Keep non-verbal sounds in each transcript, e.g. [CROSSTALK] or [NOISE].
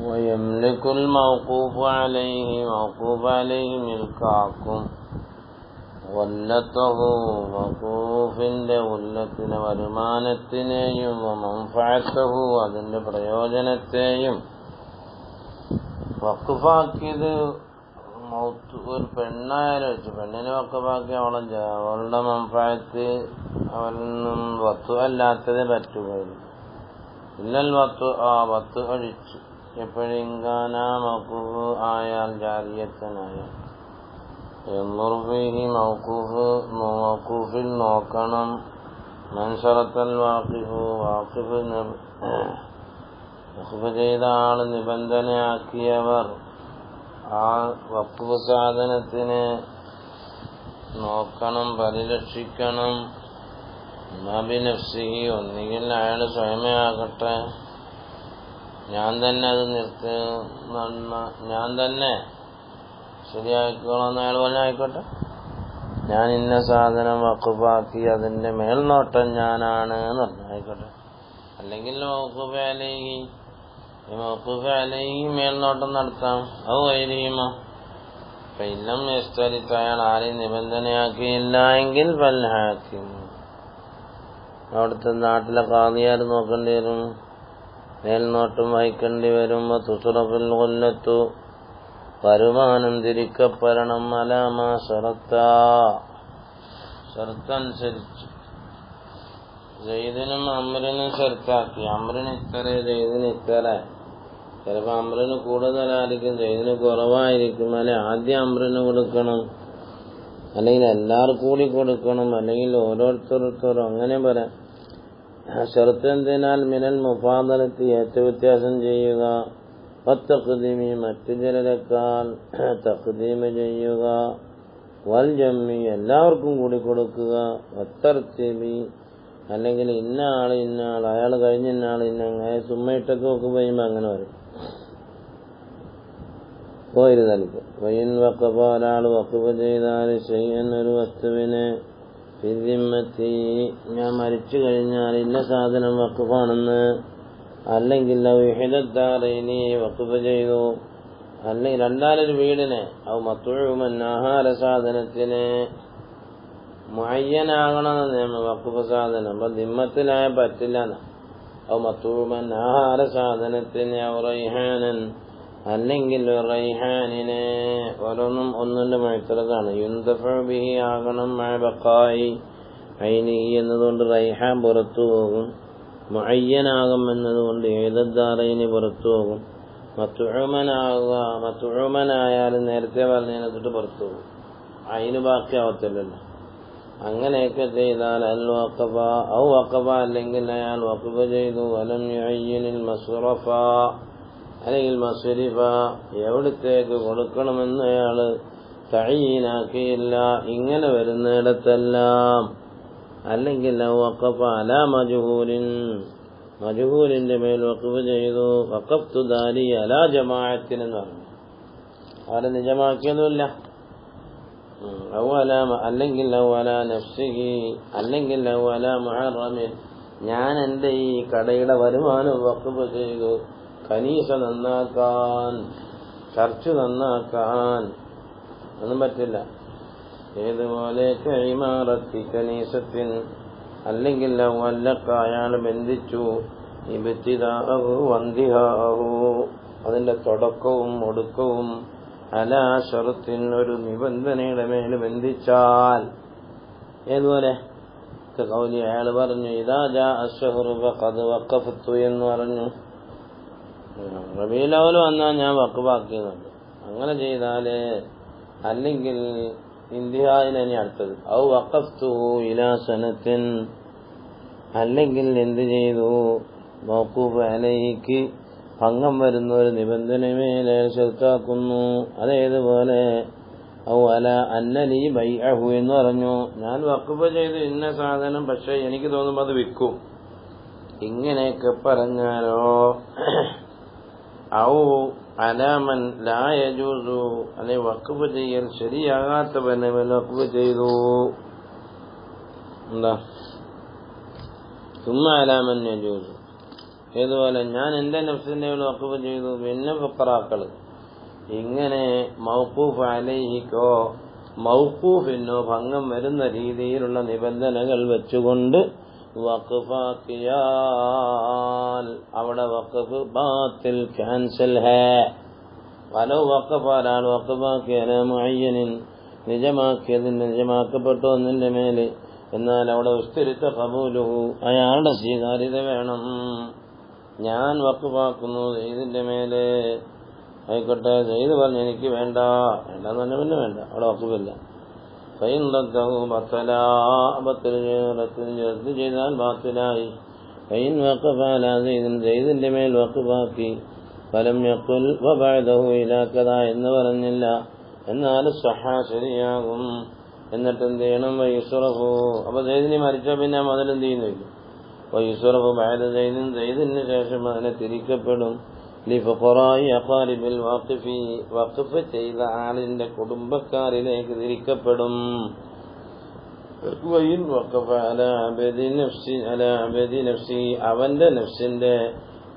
ويملك الموقوف عليه موقوف عليه ملكاكم വല്ലത്തഹു വഖൂഫിന്റെ ഉല്ലത്തിന് വരുമാനത്തിനെയും മംഫഅത്തഹു അതിന്റെ പ്രയോജനത്തെയും വഖഫാക്കിയത് മൗത്ത് ഒരു പെണ്ണായാലും വെച്ചു പെണ്ണിനെ വഖഫാക്കി അവളെ ജ- അവളുടെ മംഫഅത്ത് അവരിൽ നിന്നും വത്തു അല്ലാത്തതേ പറ്റുകയുള്ളൂ ഇല്ലൽ വത്തു ആ വത്തു ഒഴിച്ചു എപ്പോഴെങ്കാന മക്കുഫ് ആയാൽ ജാരിയത്തനായ ഫീഹി മൗഖൂഫ് മൗഖൂഫിൽ നോക്കണം. മൻസറത്തൽ വാഖിഫു വാക്കിഫ് നിബ- വഖഫ് ചെയ്ത ആൾ നിബന്ധനയാക്കിയവർ ആ വഖഫ് സാധനത്തിന് നോക്കണം പരിരക്ഷിക്കണം. നബിനഫ്സിഹി ഒന്നുകിൽ അയാൾ സ്വയമേ ആകട്ടെ. ഞാൻ തന്നെ അത് നിർത്തുന്ന ഞാൻ തന്നെ ശരിയാക്കിക്കോളാം അയാൾ പറഞ്ഞ ആയിക്കോട്ടെ. ഞാൻ ഇന്ന സാധനം വക്കുഫാക്കി അതിന്റെ മേൽനോട്ടം ഞാനാണ് എന്ന് പറഞ്ഞു ആയിക്കോട്ടെ. അല്ലെങ്കിൽ മൗക്കുഫ് അലൈഹി അലൈഹി മേൽനോട്ടം നടത്താം. അത് വൈദ്യുമോ അപ്പൊ ഇന്നും എസ്തരിത്ത് അയാൾ ആരെയും നിബന്ധനയാക്കിയില്ല എങ്കിൽ പല്ലാക്കി അവിടുത്തെ നാട്ടിലെ കാതിയാർ നോക്കേണ്ടി വരും. മേൽനോട്ടം വഹിക്കേണ്ടി വരും തുസുറഫിൽ കൊല്ലത്തു. വരുമാനം തിരിക്കപ്പെടണം. അലാമ ഷറത്ത. ഷറത്തനുസരിച്ച്. ജയ്ദിനും അമ്രനും ഷർത്താക്കി അമ്രന് ഇത്ര ജയ്ദിന് ഇത്ര. ചിലപ്പോ അമ്രന് കൂടുതലായിരിക്കും ജയ്ദിന് കുറവായിരിക്കും. അല്ലെ ആദ്യം അമ്രന് കൊടുക്കണം. അല്ലെങ്കിൽ എല്ലാവർക്കും കൂടി കൊടുക്കണം. അല്ലെങ്കിൽ ഓരോരുത്തർക്കും അങ്ങനെ പറയാം. ഷർത്ത് എന്തിനാൽ മിനൽ മുഫാദലത്ത് ഏറ്റവ്യത്യാസം ചെയ്യുക. വത്തഖദീമി മറ്റു ചിലരെക്കാൾ [CLEARS THROAT] തഖദീമ് ചെയ്യുക. വൽ ജമ്മി എല്ലാവർക്കും കൂടി കൊടുക്കുക. വത്തർത്തിബി അല്ലെങ്കിൽ ഇന്ന ആൾ ഇന്ന ആൾ അയാൾ കഴിഞ്ഞ ഇന്ന ആൾ ഇന്ന അങ്ങനെ സുമ്മയിട്ടൊക്കെ ഒക്കെ കഴിയുമ്പോൾ അങ്ങനെ വരും. പോയിരുന്നലിക്ക് വയ്യൻ വക്കപ്പോ ഒരാൾ വക്കപ്പ് ചെയ്താൽ ചെയ്യാൻ ഒരു വസ്തുവിനെ ഫിദിമ്മത്തി ഞാൻ മരിച്ചു കഴിഞ്ഞാൽ ഇന്ന സാധനം വക്കുഫാണെന്ന് അല്ലെങ്കിൽ ഇനി വക്കുഫ ചെയ്തു. അല്ലെങ്കിൽ രണ്ടാലൊരു വീടിനെ. അത് മത്തുഴുമൻ ആഹാര സാധനത്തിന്. മുഅയ്യനാകണമെന്ന് നിയമം വഖഫ് സാധനം. അപ്പൊ ദിമ്മത്തിലായ പറ്റില്ല അത് മത്തുഴുമൻ ആഹാര സാധനത്തിന് റൈഹാനൻ. അല്ലെങ്കിൽ റൈഹാനിനെ ഓരോന്നും ഒന്നിന്റെ മഴത്തറതാണ് യുന്തഫി ആകണം മഴ ബക്കായി അയിനി എന്നതുകൊണ്ട് റൈഹാൻ പുറത്തു പോകും. മുഅയ്യനാകും എന്നതുകൊണ്ട് ഏതദ്ദാറയിന് പുറത്തു പോകും. മത്തുഴമനാകുക മത്തുഴമനായാലും നേരത്തെ പറഞ്ഞതിനെ തൊട്ട് പുറത്തു പോകും. അയിന് ബാക്കിയാവത്തില്ലല്ലോ. അങ്ങനെയൊക്കെ ചെയ്താൽ അൽ വക്കബ ഔ വക്കബ അല്ലെങ്കിൽ അയാൾ വക്കബ ചെയ്തു. വലം യുഅയ്യനിൽ മസ്റഫ. അല്ലെങ്കിൽ മസ്വരിഫ എവിടത്തേക്ക് കൊടുക്കണമെന്ന് അയാൾ തഴീനാക്കിയില്ല. ഇങ്ങനെ വരുന്നിടത്തെല്ലാം. അല്ലെങ്കിൽ വഖഫ അല മജഹൂരിൻ മജഹൂരിന്റെ മേൽ വഖഫ് ചെയ്തു. വക്കപ്തു ദാരി അല ജമാഅത്തിനെന്ന് പറഞ്ഞു. അവരെ നിജമാക്കിയതുമില്ല. അല്ലെങ്കിൽ അവല നഫ്സിഹി. അല്ലെങ്കിൽ അവല മുഹറമിൻ. ഞാൻ എന്റെ ഈ കടയുടെ വരുമാനം വഖഫ് ചെയ്തു. കനീസ നന്നാക്കാൻ ചർച്ച് നന്നാക്കാൻ. ഒന്നും പറ്റില്ല. ഏതുപോലെ കൈമാറത്തി കനീസത്തിൻ അല്ലെങ്കിൽ അയാൾ ബന്ധിച്ചു. ഇബത്തിതാഹു വന്തിഹാഹു അതിന്റെ തുടക്കവും ഒടുക്കവും അലാ ഷറുത്തിൻ ഒരു നിബന്ധനയുടെ മേൽ ബന്ധിച്ചാൽ. ഏതുപോലെ? കൗലി അയാൾ പറഞ്ഞു ഇതാ ജാ അഷ്ഹറു ഫഖദ് വഖഫത്തു എന്ന് പറഞ്ഞു. റബീലവൽ വന്നാൽ ഞാൻ വക്കുവാക്കിയെന്നുണ്ട് അങ്ങനെ ചെയ്താൽ അല്ലെങ്കിൽ ഇന്ത്യയിലെ ഇനി അടുത്തത്. ഔ വഖഫ്തു ഇലാ സനത്തിൻ. അല്ലെങ്കിൽ എന്ത് ചെയ്തു? മൗക്കൂഫ് ഭംഗം വരുന്ന ഒരു നിബന്ധനമേലെ ചെറുത്താക്കുന്നു അതേതുപോലെ ഔ അല അന്നലി ബൈഅഹു എന്ന് പറഞ്ഞു. ഞാൻ വഖഫ് ചെയ്ത് ഇന്ന സാധനം പക്ഷെ എനിക്ക് തോന്നുമ്പോൾ അത് വിൽക്കും. ഇങ്ങനെയൊക്കെ പറഞ്ഞാലോ? ഔ അലാമൻ ലായജൂസു അല്ലെ വഖഫ് ചെയ്യൽ ശരിയാകാത്തവനെ വഖഫ് ചെയ്തു. എന്താ? സുമ്മ അലാമൻ യജൂസു. ഇതുപോലെ ഞാൻ എന്റെ നഫ്സിന്റെ വഖഫ് ചെയ്തു. പിന്നെ ഫക്കറാക്കൾ ഇങ്ങനെ മൗക്കൂഫ് അലൈഹിക്കോ മൗക്കൂഫിനോ ഭംഗം വരുന്ന രീതിയിലുള്ള നിബന്ധനകൾ വെച്ചുകൊണ്ട് വഖഫാക്കിയാൽ അവിടെ വഖഫ് ബാത്തിൽ ക്യാൻസൽ ഹേ. പല വഖഫ് ഒരാൾ വഖഫാക്കിയ മുഅയ്യനിൻ നിജമാക്കിയതിന് നിജമാക്കപ്പെട്ടു എന്നിന്റെ മേൽ. എന്നാൽ അവിടെ വിസ്തരിച്ച കബൂലുഹു അയാളുടെ സ്വീകാര്യത വേണം. ഞാൻ വക്കുവാക്കുന്നു ഇതിന്റെ മേലെ. ആയിക്കോട്ടെ ചെയ്ത് പറഞ്ഞു എനിക്ക് വേണ്ട. വേണ്ടെന്ന് പറഞ്ഞ പിന്നെ വേണ്ട. അവിടെ വക്കുവില്ല ചെയ്താൽ ഫൈൻ സെയ്ദിന്റെ മേൽ വഖഫാക്കി ഫലം എന്ന് പറഞ്ഞില്ല. എന്നാൽ ശരിയാകും. എന്നിട്ട് എന്ത് ചെയ്യണം? വൈസുറഫു. അപ്പൊ സെയ്ദിനെ പിന്നെ മുതൽ ചെയ്യുന്നില്ല? വൈസുറഫു ബാദ സെയ്ദിൻ സെയ്ദിന് ശേഷം അതിനെ തിരിക്കപ്പെടും. വഖഫി ചെയ്ത ആളിന്റെ കുടുംബക്കാരിലേക്ക് തിരിക്കപ്പെടും. അവന്റെ നഫ്സിന്റെ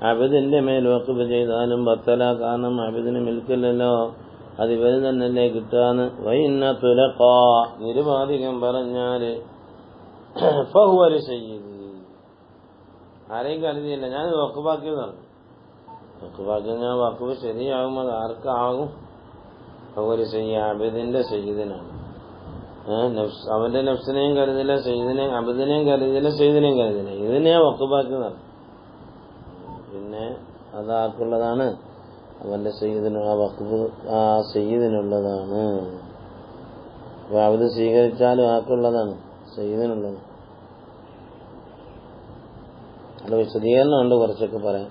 അബദിന്റെ മേൽ വഖഫ് ചെയ്താലും ബത്തല കാരണം അബദിന് മിൽക്കില്ലല്ലോ അത് ഇവർ തന്നെയല്ലേ കിട്ടാന്ന്. വൈന്ന തുലക്ക നിരുപാധികം പറഞ്ഞാൽ ഫഹുവര് ചെയ്ത് ആരെയും കരുതിയില്ല. ഞാൻ വക്കുവാക്കിയതാണ് പറഞ്ഞ വാക്കുകൾ ശരിയാകും അത് ആർക്കാകും? അവർ അബിദിന്റെ ചെയ്തിനാണ് അവന്റെ നഫ്സിനെയും കരുതില്ല ചെയ്തിനെയും അബിദിനെയും കരുതില്ല ചെയ്തിനെയും കരുതില്ല ഇതിനെ വക്കുവാക്കിയതാണ് പിന്നെ അത് ആർക്കുള്ളതാണ് അവന്റെ സയ്യിദിന് ആ വക്കുബ് ആ സയ്യിദിനുള്ളതാണ്. അപ്പൊ സ്വീകരിച്ചാലും ആർക്കുള്ളതാണ്? സയ്യിദിനുള്ളത് അത് വിശദീകരണം ഉണ്ട് കുറച്ചൊക്കെ പറയാം.